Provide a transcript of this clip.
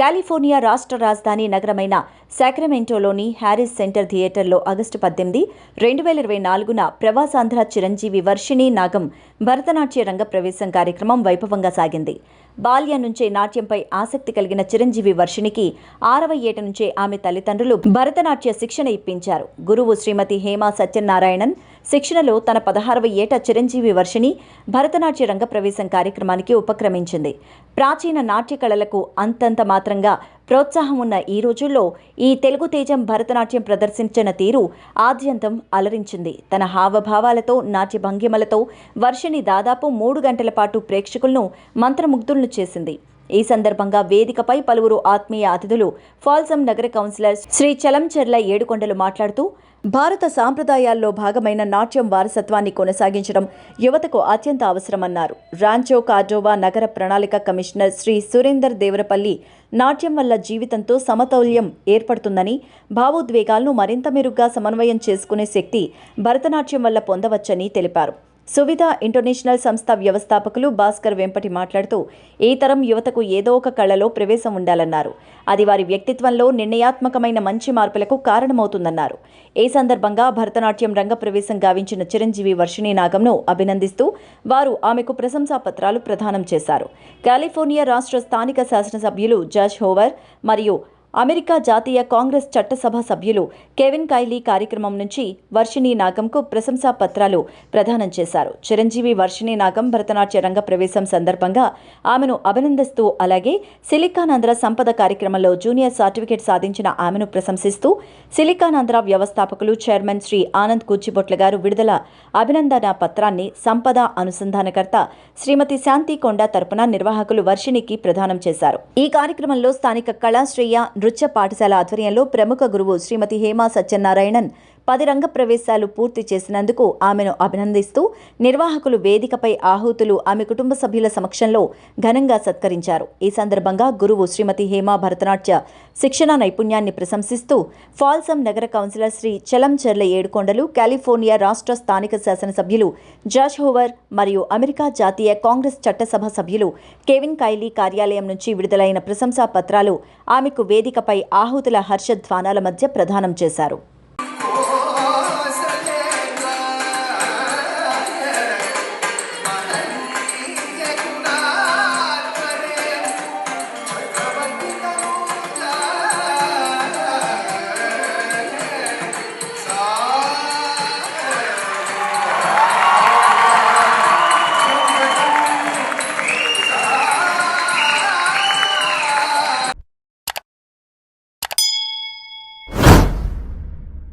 California రాష్ట్ర రాజధాని నగరమైన సాక్రమెంటోలోని హ్యారిస్ సెంటర్ థియేటర్లో ఆగస్టు పద్దెనిమిది రెండు వేల ఇరవై నాలుగున ప్రవాసాంధ్ర చిరంజీవి వర్షిణి నాగం భరతనాట్య రంగ ప్రవేశం కార్యక్రమం వైభవంగా సాగింది. బాల్యం నుంచే నాట్యంపై ఆసక్తి కలిగిన చిరంజీవి వర్షిణికి ఆరవ ఏట నుంచే ఆమె తల్లిదండ్రులు భరతనాట్య శిక్షణ ఇప్పించారు. గురువు శ్రీమతి హేమా సత్యనారాయణన్ శిక్షణలో తన పదహారవ ఏట చిరంజీవి వర్షిణి భరతనాట్య రంగ ప్రవేశం కార్యక్రమానికి ఉపక్రమించింది. ప్రాచీన నాట్య కళలకు అంతంత మాత్రంగా ప్రోత్సాహం ఉన్న ఈ రోజుల్లో ఈ తెలుగు తేజం భరతనాట్యం ప్రదర్శించిన తీరు ఆద్యంతం అలరించింది. తన హావభావాలతో నాట్య భంగిమలతో వర్షిణి దాదాపు మూడు గంటల పాటు ప్రేక్షకులను మంత్రముగ్ధులను చేసింది. ఈ సందర్భంగా వేదికపై పలువురు ఆత్మీయ అతిథులు ఫాల్సమ్ నగర కౌన్సిలర్ శ్రీ చలంచెర్ల ఏడుకొండలు మాట్లాడుతూ భారత సాంప్రదాయాల్లో భాగమైన నాట్యం వారసత్వాన్ని కొనసాగించడం యువతకు అత్యంత అవసరమన్నారు. రాంచో కార్డోవా నగర ప్రణాళిక కమిషనర్ శ్రీ సురేందర్ దేవరపల్లి నాట్యం వల్ల జీవితంతో సమతౌల్యం ఏర్పడుతుందని భావోద్వేగాలను మరింత మెరుగ్గా సమన్వయం చేసుకునే శక్తి భరతనాట్యం వల్ల పొందవచ్చని తెలిపారు. సువిధ ఇంటర్నేషనల్ సంస్థ వ్యవస్థాపకులు భాస్కర్ వెంపటి మాట్లాడుతూ ఈ తరం యువతకు ఏదో ఒక కళలో ప్రవేశం ఉండాలన్నారు. అది వారి వ్యక్తిత్వంలో నిర్ణయాత్మకమైన మంచి మార్పులకు కారణమవుతుందన్నారు. ఈ సందర్భంగా భరతనాట్యం రంగ ప్రవేశం గావించిన చిరంజీవి వర్షిణి నాగంను అభినందిస్తూ వారు ఆమెకు ప్రశంసా పత్రాలు ప్రదానం చేశారు. కాలిఫోర్నియా రాష్ట్ర స్థానిక శాసనసభ్యులు జష్ హోవర్ మరియు అమెరికా జాతీయ కాంగ్రెస్ చట్టసభ సభ్యులు కెవిన్ కైలీ కార్యక్రమం నుంచి వర్షిణి నాగంకు ప్రశంసా పత్రాలు ప్రదానం చేశారు. చిరంజీవి వర్షిణి నాగం భరతనాట్య రంగ ప్రవేశం సందర్భంగా ఆమెను అభినందిస్తూ అలాగే సిలికానాంధ్ర సంపద కార్యక్రమంలో జూనియర్ సర్టిఫికేట్ సాధించిన ఆమెను ప్రశంసిస్తూ సిలికానాంధ్ర వ్యవస్థాపకులు చైర్మన్ శ్రీ ఆనంద్ కూచిబొట్ల గారు విడుదల అభినందన పత్రాన్ని సంపద అనుసంధానకర్త శ్రీమతి శాంతి కొండ తరపున నిర్వాహకులు వర్షిణికి ప్రదానం చేశారు. ఈ కార్యక్రమంలో స్థానిక కళాశ్రేయ నృత్య పాఠశాల ఆధ్వర్యంలో ప్రముఖ గురువు శ్రీమతి హేమా సత్యనారాయణన్ పది రంగ ప్రవేశాలు పూర్తి చేసినందుకు ఆమెను అభినందిస్తూ నిర్వాహకులు వేదికపై ఆహుతులు ఆమె కుటుంబ సభ్యుల సమక్షంలో ఘనంగా సత్కరించారు. ఈ సందర్భంగా గురువు శ్రీమతి హేమా భరతనాట్య శిక్షణ నైపుణ్యాన్ని ప్రశంసిస్తూ ఫాల్సమ్ నగర కౌన్సిలర్ శ్రీ చలంచెర్ల ఏడుకొండలు కాలిఫోర్నియా రాష్ట్ర స్థానిక శాసనసభ్యులు జాష్ హోవర్ మరియు అమెరికా జాతీయ కాంగ్రెస్ చట్టసభ సభ్యులు కెవిన్ కైలీ కార్యాలయం నుంచి విడుదలైన ప్రశంసా పత్రాలు ఆమెకు వేదికపై ఆహుతుల హర్షధ్వానాల మధ్య ప్రదానం చేశారు.